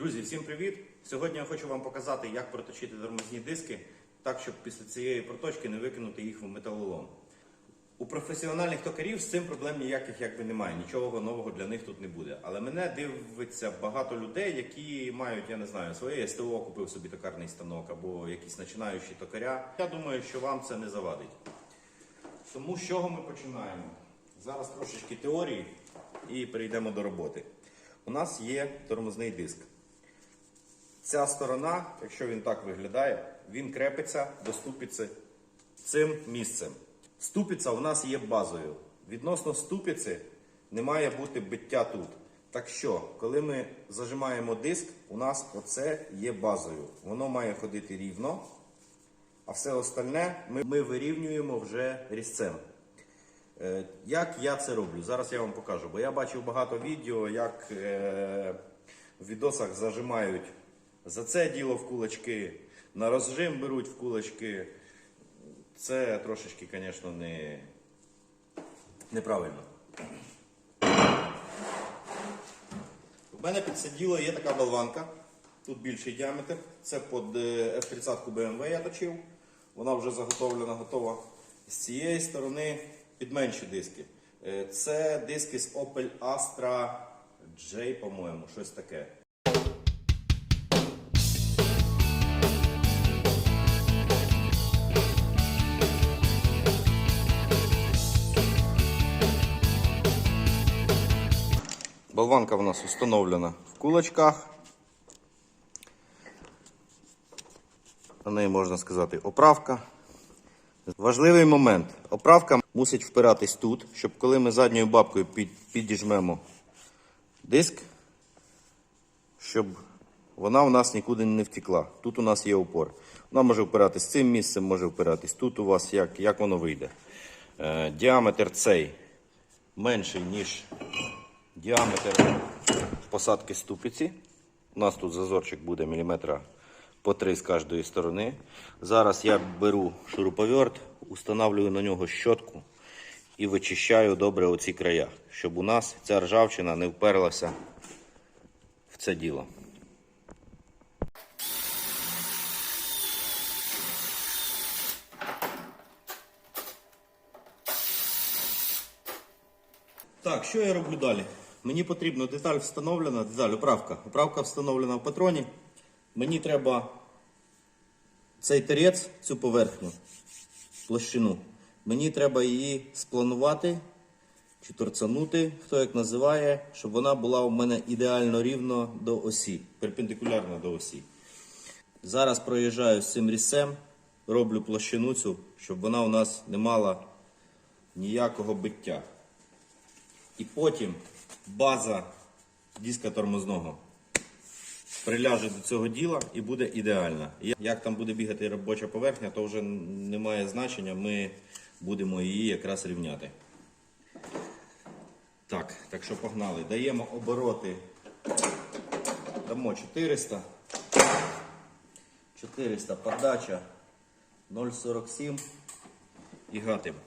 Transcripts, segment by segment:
Друзі, всім привіт! Сьогодні я хочу вам показати, як проточити тормозні диски, так, щоб після цієї проточки не викинути їх в металолом. У професіональних токарів з цим проблем ніяких якби немає, нічого нового для них тут не буде. Але мене дивиться багато людей, які мають, я не знаю, своє СТО купив собі токарний станок або якісь починаючі токаря. Я думаю, що вам це не завадить. Тому з чого ми починаємо? Зараз трошечки теорії і перейдемо до роботи. У нас є тормозний диск. Ця сторона, якщо він так виглядає, він крепиться до ступиці цим місцем. Ступиця у нас є базою. Відносно ступиці не має бути биття тут. Так що, коли ми зажимаємо диск, у нас оце є базою. Воно має ходити рівно, а все остальне ми, ми вирівнюємо вже різцем. Е, Як я це роблю? Зараз я вам покажу. Бо я бачив багато відео, як е, в відосах зажимають за це діло в кулачки, на розжим беруть в кулачки. Це трошечки, звісно, не, неправильно. У мене під це діло є така болванка. Тут більший діаметр. Це під е, F30 BMW я точив. Вона вже заготовлена, готова. З цієї сторони під менші диски. Е, Це диски з Opel Astra J, по-моєму, щось таке. Болванка у нас встановлена в кулачках. На неї можна сказати оправка. Важливий момент. Оправка мусить впиратись тут, щоб коли ми задньою бабкою підіжмемо диск, щоб вона у нас нікуди не втекла. Тут у нас є опор. Вона може впиратись цим місцем, може впиратись тут у вас, як, як воно вийде. Е, діаметр цей менший, ніж діаметр посадки ступиці. У нас тут зазорчик буде міліметра по 3 з кожної сторони. Зараз я беру шуруповерт, установлюю на нього щотку і вичищаю добре оці края, щоб у нас ця ржавчина не вперлася в це діло. Так, що я роблю далі? Мені потрібно деталь встановлена, деталь, оправка. Оправка встановлена в патроні. Мені треба цей терець, цю поверхню, площину. Мені треба її спланувати чи торцанути, хто як називає, щоб вона була у мене ідеально рівно до осі, перпендикулярно до осі. Зараз проїжджаю з цим різцем, роблю площину цю, щоб вона у нас не мала ніякого биття. І потім база диска тормозного приляже до цього діла і буде ідеальна. Як там буде бігати робоча поверхня, то вже не має значення. Ми будемо її якраз рівняти. Так, так що погнали. Даємо обороти. Дамо 400. 400 подача 0,47 і гатимо.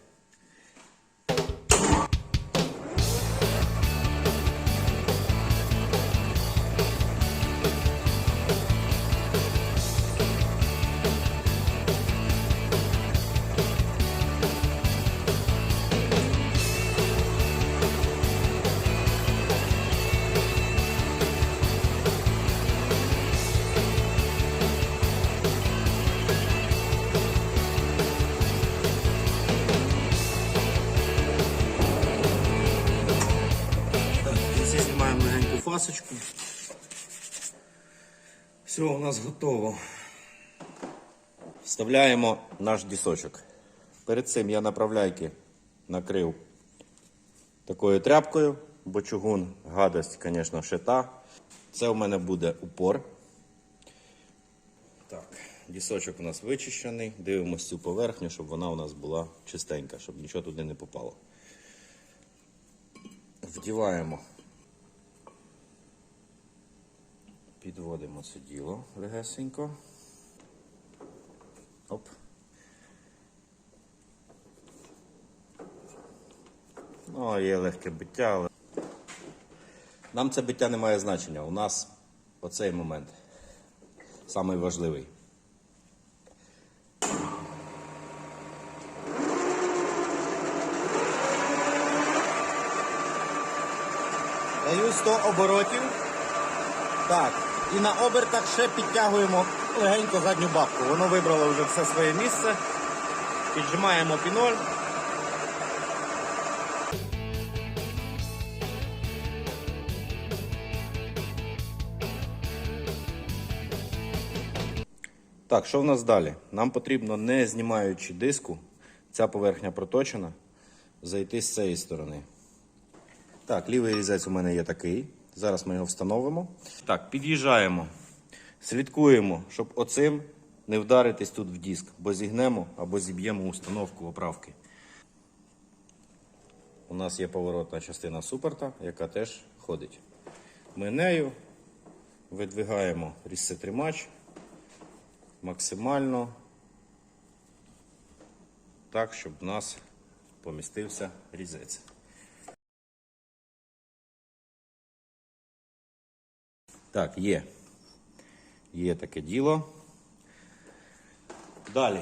Фасочку. Все у нас готово. Вставляємо наш дісочок. Перед цим я направляйки накрив такою тряпкою, бо чугун гадость, звісно, шита. Це у мене буде упор. Так, дісочок у нас вичищений. Дивимося цю поверхню, щоб вона у нас була чистенька, щоб нічого туди не попало. Вдіваємо. Підводимо це діло легесенько. Оп. Ну, є легке биття, але нам це биття не має значення. У нас оцей момент. Самий важливий. Даю 100 оборотів. Так. І на обертах ще підтягуємо легенько задню бабку. Воно вибрало вже все своє місце. Піджимаємо піноль. Так, що в нас далі? Нам потрібно, не знімаючи диску, ця поверхня проточена, зайти з цієї сторони. Так, лівий різець у мене є такий. Зараз ми його встановимо. Так, під'їжджаємо. Слідкуємо, щоб оцим не вдаритись тут в диск, бо зігнемо або зіб'ємо установку оправки. У нас є поворотна частина суперта, яка теж ходить. Ми нею видвигаємо різцетримач максимально так, щоб в нас помістився різець. Так, є. Є таке діло. Далі.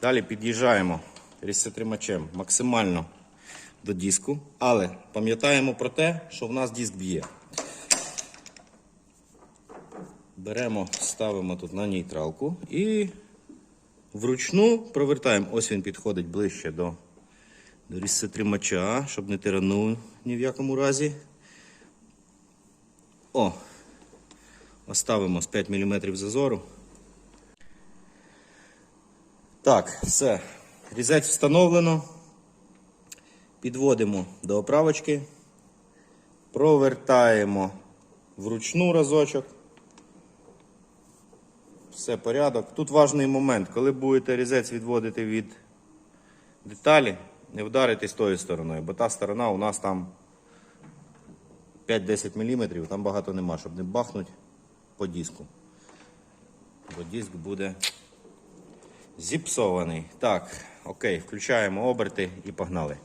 Далі під'їжджаємо різцетримачем максимально до диску, але пам'ятаємо про те, що в нас диск б'є. Беремо, ставимо тут на нейтралку і вручну провертаємо. Ось він підходить ближче до, до різцетримача, щоб не тиранув ні в якому разі. О, оставимо з 5 мм зазору. Так, все. Різець встановлено. Підводимо до оправочки. Провертаємо вручну разочок. Все порядок. Тут важний момент, коли будете різець відводити від деталі, не вдаритись тою стороною, бо та сторона у нас там 5-10 мм, там багато нема, щоб не бахнути по диску. Бо диск буде зіпсований. Так, окей, включаємо оберти і погнали.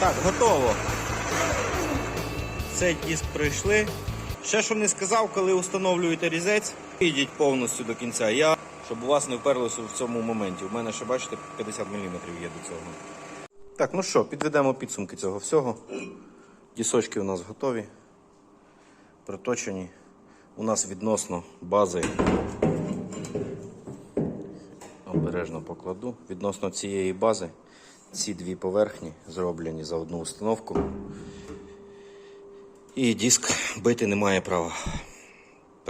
Так, готово. Цей диск пройшли. Ще що не сказав, коли встановлюєте різець, йдіть повністю до кінця. Я, щоб у вас не вперлося в цьому моменті. У мене ще, бачите, 50 мм є до цього. Так, ну що, підведемо підсумки цього всього. Дісочки у нас готові, проточені. У нас відносно бази. Обережно покладу. Відносно цієї бази ці дві поверхні зроблені за одну установку. І диск бити не має права.